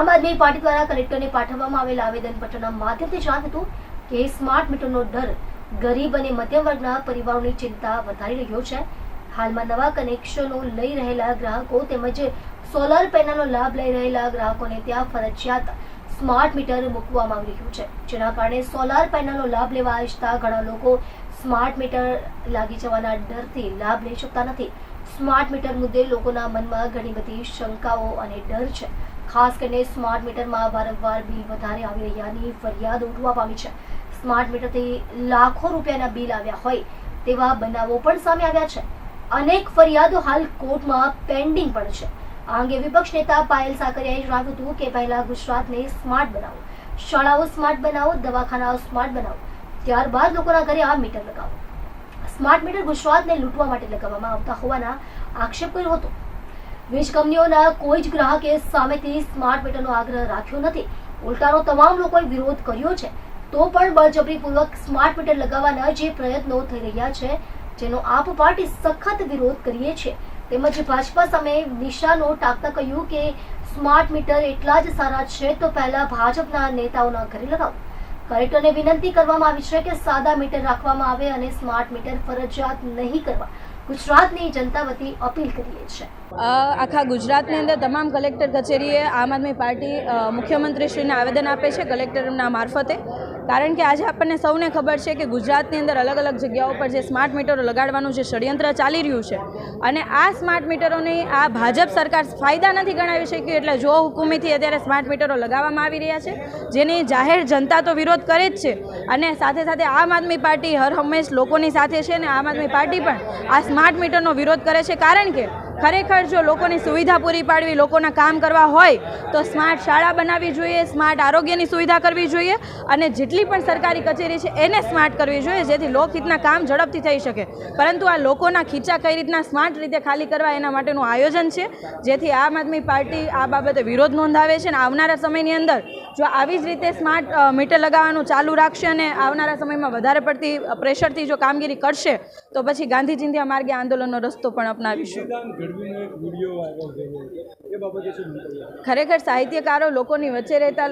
આમ આદમી પાર્ટી દ્વારા કલેક્ટરને પાઠવવામાં આવેલા આવેદનપત્રના માધ્યમથી જણાવ્યું હતું કે સ્માર્ટ મીટરનો દર ગરીબ અને મધ્યમ વર્ગના પરિવારોની ચિંતા વધારી રહ્યો છે. હાલમાં નવા કનેક્શનો લઈ રહેલા ગ્રાહકો તેમજ સોલાર પેનલનો લાભ લઈ રહેલા ગ્રાહકોને ત્યાં ફરજિયાત સ્માર્ટ મીટર મૂકવામાં આવી રહ્યું છે. જેના કારણે સોલાર પેનલનો લાભ લેવા ઇચ્છતા ઘણા લોકો સ્માર્ટ મીટર લાગી જવાના ડરથી લાભ લઈ શકતા નથી. સ્માર્ટ મીટર મુદ્દે લોકોના મનમાં ઘણી બધી શંકાઓ અને ડર છે. ખાસ કરીને સ્માર્ટ મીટરમાં વારંવાર બિલ વધારે આવી રહ્યાની ફરિયાદ ઉઠવા પામી છે. સ્માર્ટ મીટરથી લાખો રૂપિયાના બિલ આવ્યા હોય તેવા બનાવો પણ સામે આવ્યા છે. અનેક ફરિયાદો હાલ કોર્ટમાં પેન્ડિંગ પણ છે. આ અંગે વિપક્ષ નેતા પાયલ સાકરિયાએ જણાવ્યું હતું કે પહેલા ગુજરાતને સ્માર્ટ બનાવો. શાળાઓ સ્માર્ટ બનાવો, દવાખાનાઓ સ્માર્ટ બનાવો. ત્યારબાદ લોકોના ઘરે આ મીટર લગાવો. સ્માર્ટ મીટર ગુજરાતને લૂંટવા માટે લગાવવામાં આવતા હોવાના આક્ષેપ કર્યો હતો. વીજ કંપનીઓના કોઈ જ ગ્રાહકે સામેથી સ્માર્ટ મીટરનો આગ્રહ રાખ્યો નથી. ઉલટાનો તમામ લોકોએ વિરોધ કર્યો છે. તો પણ બળજબરીપૂર્વક સ્માર્ટ મીટર લગાવવાના જે પ્રયત્નો થઈ રહ્યા છે, જેનો આપ પાર્ટી સખત વિરોધ કરીએ છીએ. તેમજ ભાજપા સામે નિશાનો ટાંકતા કહ્યું કે સ્માર્ટ મીટર એટલા જ સારા છે તો પહેલા ભાજપના નેતાઓના ઘરે લગાવો. કલેક્ટરને વિનંતી કરવામાં આવી છે કે સાદા મીટર રાખવામાં આવે અને સ્માર્ટ મીટર ફરજિયાત નહીં કરવા. ગુજરાતની જનતા વતી અપીલ કરીએ છીએ. આખા ગુજરાતની અંદર તમામ કલેક્ટર કચેરીએ આમ આદમી પાર્ટી મુખ્યમંત્રીશ્રીને આવેદન આપે છે કલેક્ટરના મારફતે. કારણ કે આજે આપણને સૌને ખબર છે કે ગુજરાતની અંદર અલગ અલગ જગ્યાઓ પર જે સ્માર્ટ મીટરો લગાડવાનું જે ષડયંત્ર ચાલી રહ્યું છે અને આ સ્માર્ટ મીટરોની આ ભાજપ સરકાર ફાયદા નથી ગણાવી શકી એટલે જો હુકુમીથી અત્યારે સ્માર્ટ મીટરો લગાવવામાં આવી રહ્યા છે, જેની જાહેર જનતા તો વિરોધ કરે જ છે અને સાથે સાથે આમ આદમી પાર્ટી હર હંમેશ લોકોની સાથે છે અને આમ આદમી પાર્ટી પણ આ સ્માર્ટ મીટરનો વિરોધ કરે છે. કારણ કે ખરેખર જો લોકોની સુવિધા પૂરી પાડવી, લોકોના કામ કરવા હોય, તો સ્માર્ટ શાળા બનાવવી જોઈએ, સ્માર્ટ આરોગ્યની સુવિધા કરવી જોઈએ અને જેટલી પણ સરકારી કચેરી છે, એને સ્માર્ટ કરવી જોઈએ, જેથી લોકહિતના કામ ઝડપથી થઈ શકે. પરંતુ આ લોકોના ખીચા કઈ રીતના સ્માર્ટ રીતે ખાલી કરવા, એના માટેનું આયોજન છે, જેથી આમ આદમી પાર્ટી આ બાબતે વિરોધ નોંધાવે છે અને આવનારા સમયની અંદર જો આવી જ રીતે સ્માર્ટ મીટર લગાવવાનું ચાલુ રાખશે અને આવનારા સમયમાં વધારે પડતી પ્રેશરથી જો કામગીરી કરશે તો પછી ગાંધી ચિંધ્યા માર્ગે આંદોલનનો રસ્તો પણ અપનાવીશું. ખરેખર સાહિત્યકારો લોકોની વચ્ચે રહેતા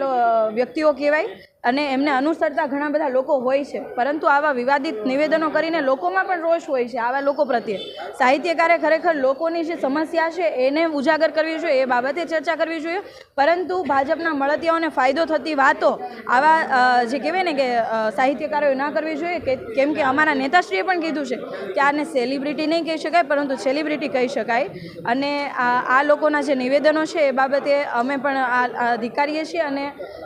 વ્યક્તિઓ કહેવાય અને એમને અનુસરતા ઘણા બધા લોકો હોય છે. પરંતુ આવા વિવાદિત નિવેદનો કરીને લોકોમાં પણ રોષ હોય છે આવા લોકો પ્રત્યે. સાહિત્યકારે ખરેખર લોકોની જે સમસ્યા છે એને ઉજાગર કરવી જોઈએ, એ બાબતે ચર્ચા કરવી જોઈએ. પરંતુ ભાજપના મળતિયાઓને ફાયદો થતી વાતો આવા જે કહેવાય ને કે સાહિત્યકારોએ ના કરવી જોઈએ કેમ કે અમારા નેતાશ્રીએ પણ કીધું છે કે આને સેલિબ્રિટી નહીં કહી શકાય, પરંતુ સેલિબ્રિટી કહી શકાય. અને આ આ લોકોના જે નિવેદનો છે એ બાબતે અમે પણ આ અધિકારીએ છીએ અને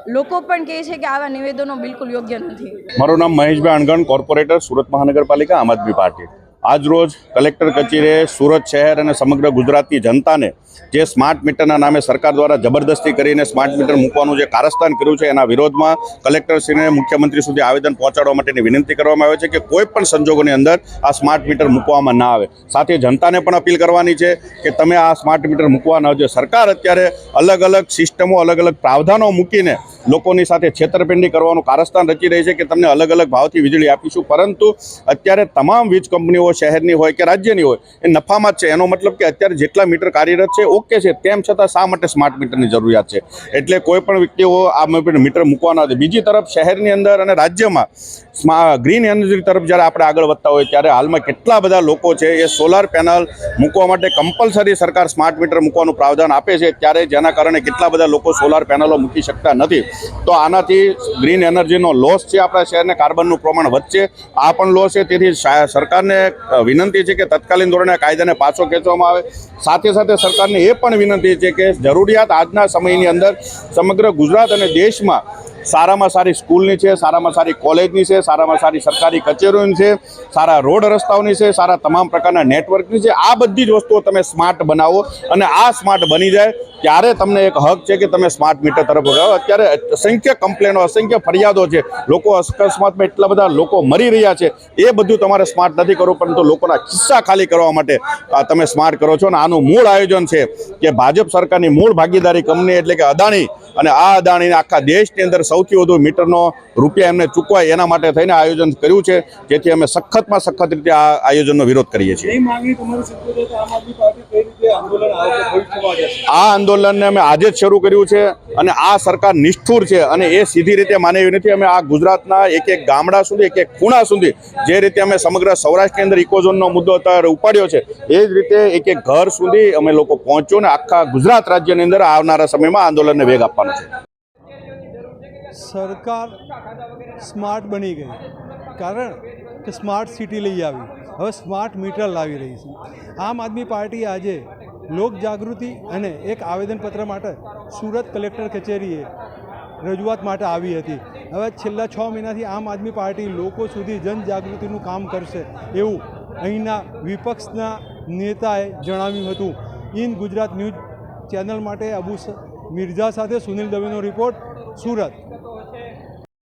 લોકો પણ કહે છે કે આવા નિવેદનો બિલકુલ યોગ્ય નથી. મારું નામ મહેશભાઈ અણગણ, કોર્પોરેટર, સુરત મહાનગરપાલિકા, આમ આદમી પાર્ટી. આજ રોજ કલેક્ટર કચેરીએ સુરત શહેર અને સમગ્ર ગુજરાતની જનતાને જે સ્માર્ટ મીટરના નામે સરકાર દ્વારા જબરદસ્તી કરીને સ્માર્ટ મીટર મૂકવાનું જે કારસ્તાન કર્યું છે, એના વિરોધમાં કલેક્ટરશ્રીને મુખ્યમંત્રી સુધી આવેદન પહોંચાડવા માટેની વિનંતી કરવામાં આવે છે કે કોઈ પણ સંજોગોની અંદર આ સ્માર્ટ મીટર મૂકવામાં ના આવે. સાથે જનતાને પણ અપીલ કરવાની છે કે તમે આ સ્માર્ટ મીટર મૂકવા ન જો સરકાર અત્યારે અલગ અલગ સિસ્ટમો અલગ અલગ પ્રાવધાનો મૂકીને લોકોની સાથે છેતરપિંડી કરવાનું કારસ્તાન રચી રહી છે કે તમને અલગ અલગ ભાવથી વીજળી આપીશું. પરંતુ અત્યારે તમામ વીજ કંપનીઓ શહેરની હોય કે રાજ્યની હોય, એ નફામાં જ છે. એનો મતલબ કે અત્યારે જેટલા મીટર કાર્યરત છે, ઓકે છે, તેમ છતાં શા માટે સ્માર્ટ મીટરની જરૂરિયાત છે? એટલે કોઈ પણ વ્યક્તિઓ આ મીટર મૂકવાના છે. બીજી તરફ શહેરની અંદર અને રાજ્યમાં ગ્રીન એનર્જી તરફ જ્યારે આપણે આગળ વધતા હોય ત્યારે હાલમાં કેટલા બધા લોકો છે, એ સોલાર પેનલ મૂકવા માટે કમ્પલસરી સરકાર સ્માર્ટ મીટર મૂકવાનું પ્રાવધાન આપે છે. ત્યારે જેના કારણે કેટલા બધા લોકો સોલાર પેનલો મૂકી શકતા નથી. તો આનાથી ગ્રીન એનર્જીનો લોસ છે આપણા શહેરને, કાર્બનનું પ્રમાણ વધશે. આ પણ લોસ છે. તેથી સરકારને વિનંતી છે કે તત્કાલીન ધોરણે કાયદાને પાછો ખેંચવામાં આવે. સાથે સાથે સરકારને એ પણ વિનંતી છે કે જરૂરિયાત આજના સમયની અંદર સમગ્ર ગુજરાત અને દેશમાં સારામાં સારી સ્કૂલની છે, સારામાં સારી કોલેજની છે, સારામાં સારી સરકારી કચેરીઓની છે, સારા રોડ રસ્તાઓની છે, સારા તમામ પ્રકારના નેટવર્કની છે. આ બધી જ વસ્તુઓ તમે સ્માર્ટ બનાવો અને આ સ્માર્ટ બની જાય. ત્યારે તમને એક હક છે કે તમે સ્માર્ટ મીટર તરફ અત્યારે અસંખ્ય કમ્પ્લેનો અસંખ્ય ફરિયાદો છે. લોકો અકસ્માતમાં એટલા બધા લોકો મરી રહ્યા છે. એ બધું તમારે સ્માર્ટ નથી કરવું પરંતુ લોકોના ખિસ્સા ખાલી કરવા માટે તમે સ્માર્ટ કરો છો. અને આનું મૂળ આયોજન છે કે ભાજપ સરકારની મૂળ ભાગીદારી કંપની એટલે કે અદાણી અને આ અદાણીને આખા દેશની અંદર સૌથી વધુ મીટરનો રૂપિયા એમને ચૂકવાય એના માટે થઈને આયોજન કર્યું છે. જેથી અમે સખતમાં સખત રીતે આ આયોજનનો વિરોધ કરીએ છીએ. કે આંદોલન આંદોલનને અમે આજે જ શરૂ કર્યું છે અને આ સરકાર નિષ્ઠુર છે અને એ સીધી રીતે માને એવી નથી. અમે આ ગુજરાતના એક એક ગામડા સુધી, એક એક ખૂણા સુધી જે રીતે અમે સમગ્ર સૌરાષ્ટ્રની અંદર ઇકોઝોનનો મુદ્દો અત્યારે ઉપાડ્યો છે, એ જ રીતે એક એક ઘર સુધી અમે લોકો પહોંચ્યો ને આખા ગુજરાત રાજ્યની અંદર આવનારા સમયમાં આંદોલનને વેગ આપવાનો છે. સરકાર સ્માર્ટ બની ગઈ, કારણ કે સ્માર્ટ સિટી લઈ આવી. હવે સ્માર્ટ મીટર લાવી રહી છે. આમ આદમી પાર્ટી આજે લોક જાગૃતિ અને એક આવેદનપત્ર માટે સુરત કલેક્ટર કચેરીએ રજૂઆત માટે આવી હતી. હવે છેલ્લા છ મહિનાથી આમ આદમી પાર્ટી લોકો સુધી જનજાગૃતિનું કામ કરશે એવું અહીંના વિપક્ષના નેતાએ જણાવ્યું હતું. ઇન ગુજરાત ન્યૂઝ ચેનલ માટે અબુ મિર્ઝા સાથે સુનિલ દવેનો રિપોર્ટ સુરત.